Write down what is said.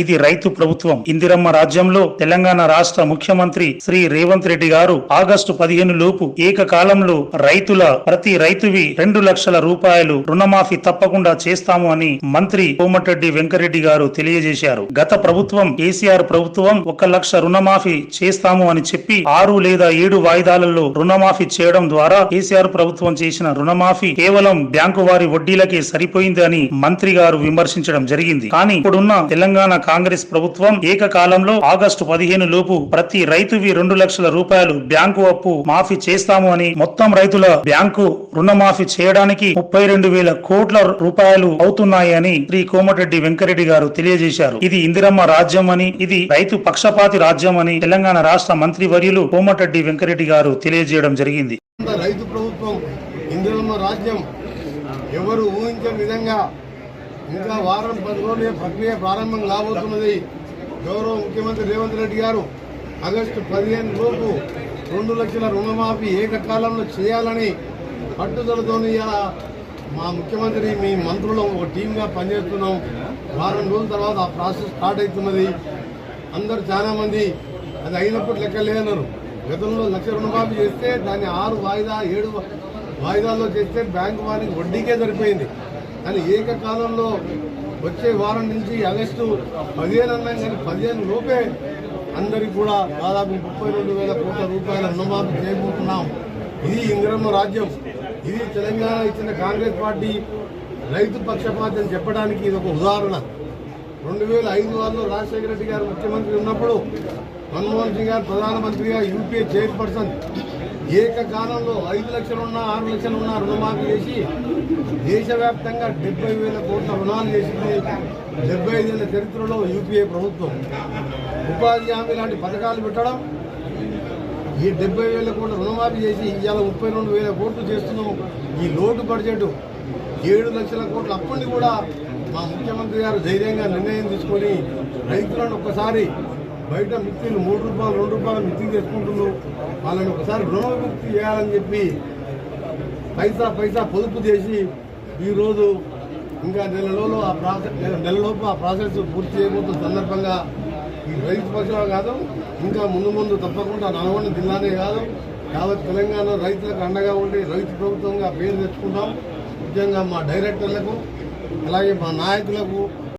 ఇది రైతు ప్రభుత్వం. ఇందిరమ్మ రాజ్యంలో తెలంగాణ రాష్ట్ర ముఖ్యమంత్రి శ్రీ రేవంత్ రెడ్డి గారు ఆగస్టు పదిహేను లోపు ఏకకాలంలో రైతుల ప్రతి రైతువి రెండు లక్షల రూపాయలు రుణమాఫీ తప్పకుండా చేస్తాము అని మంత్రి కోమటిరెడ్డి వెంకరెడ్డి గారు తెలియజేశారు. గత ప్రభుత్వం కేసీఆర్ ప్రభుత్వం ఒక లక్ష రుణమాఫీ చేస్తాము అని చెప్పి ఆరు లేదా ఏడు వాయిదాలలో రుణమాఫీ చేయడం ద్వారా కేసీఆర్ ప్రభుత్వం చేసిన రుణమాఫీ కేవలం బ్యాంకు వారి వడ్డీలకే సరిపోయింది అని మంత్రి గారు విమర్శించడం జరిగింది. కానీ ఇప్పుడున్న తెలంగాణ కాంగ్రెస్ ప్రభుత్వం ఏకకాలంలో ఆగస్టు పదిహేను లోపు ప్రతి రైతువి రెండు లక్షల రూపాయలు బ్యాంకు అప్పు మాఫీ చేస్తాము అని మొత్తం రైతుల బ్యాంకు రుణమాఫీ చేయడానికి ముప్పై రెండు వేల కోట్ల రూపాయలు అవుతున్నాయి అని శ్రీ కోమటిరెడ్డి వెంకరెడ్డి గారు తెలియజేశారు. ఇది ఇందిరమ్మ రాజ్యం అని ఇది రైతు పక్షపాతి రాజ్యం అని తెలంగాణ రాష్ట్ర మంత్రి వర్యులు కోమటిరెడ్డి వెంకరెడ్డి గారు తెలియజేయడం జరిగింది. రైతు ప్రభుత్వం ఇందిరమ్మ రాజ్యం ఎవరు ఊహించని విధంగా ఇంకా వారం పది రోజులు ప్రక్రియ ప్రారంభం కాబోతున్నది. గౌరవ ముఖ్యమంత్రి రేవంత్ రెడ్డి గారు ఆగస్టు పదిహేను లోపు రెండు లక్షల రుణమాఫీ ఏకకాలంలో చేయాలని పట్టుదలతోని మా ముఖ్యమంత్రి మీ మంత్రులు ఒక టీంగా పనిచేస్తున్నాం. వారం రోజుల తర్వాత ఆ ప్రాసెస్ స్టార్ట్ అవుతున్నది. అందరు చాలామంది అది అయినప్పుడు లెక్క లేదన్నారు. గతంలో లక్ష రుణమాఫీ చేస్తే దాన్ని ఆరు వాయిదా ఏడు వాయిదాల్లో చేస్తే బ్యాంకు వారికి వడ్డీకే సరిపోయింది. కానీ ఏకకాలంలో వచ్చే వారం నుంచి ఆగస్టు పదిహేను అన్నాం కానీ పదిహేను లోపే అందరికి కూడా దాదాపు ముప్పై రెండు వేల కోట్ల రూపాయల రుణమాఫీ చేయబోతున్నాం. ఇది ఇంద్రమ్మ రాజ్యం. ఇది తెలంగాణ ఇచ్చిన కాంగ్రెస్ పార్టీ రైతు పక్షపాతం చెప్పడానికి ఇది ఒక ఉదాహరణ. రెండు వేల ఐదు ఆరులో రాజశేఖర రెడ్డి గారు ముఖ్యమంత్రి ఉన్నప్పుడు మన్మోహన్ సింగ్ గారు ప్రధానమంత్రిగా యూపీఏ చైర్పర్సన్. ఏకకాలంలో ఐదు లక్షలు ఉన్నా ఆరు లక్షలు ఉన్నా రుణమాఫీ చేసి దేశవ్యాప్తంగా డెబ్బై వేల కోట్ల రుణాలు చేసింది డెబ్బై ఐదేళ్ళ చరిత్రలో యూపీఏ ప్రభుత్వం. ఉపాధి హామీ లాంటి పథకాలు పెట్టడం ఈ డెబ్బై వేల కోట్ల రుణమాఫీ చేసి ఇవాళ ముప్పై రెండు వేల కోట్లు చేస్తున్నాం. ఈ లోటు బడ్జెట్ ఏడు లక్షల కోట్ల అప్పుని కూడా మా ముఖ్యమంత్రి గారు ధైర్యంగా నిర్ణయం తీసుకొని రైతులను ఒక్కసారి బయట మిక్సీలు మూడు రూపాయలు రెండు రూపాయలు మిత్తి తెచ్చుకుంటున్నారు. వాళ్ళని ఒకసారి రుణవిముక్తి చేయాలని చెప్పి పైసా పైసా పొదుపు చేసి ఈరోజు ఇంకా నెలలో ఆ ప్రాసెస్ నెలలోపు ఆ ప్రాసెస్ పూర్తి చేయబోతున్న సందర్భంగా ఈ రైతు పక్షాలు కాదు ఇంకా ముందు ముందు తప్పకుండా నల్గొండ జిల్లానే కాదు యావత్ తెలంగాణ రైతులకు అండగా ఉండి రైతు ప్రభుత్వంగా పేరు తెచ్చుకుంటాం. ముఖ్యంగా మా డైరెక్టర్లకు అలాగే మా నాయకులకు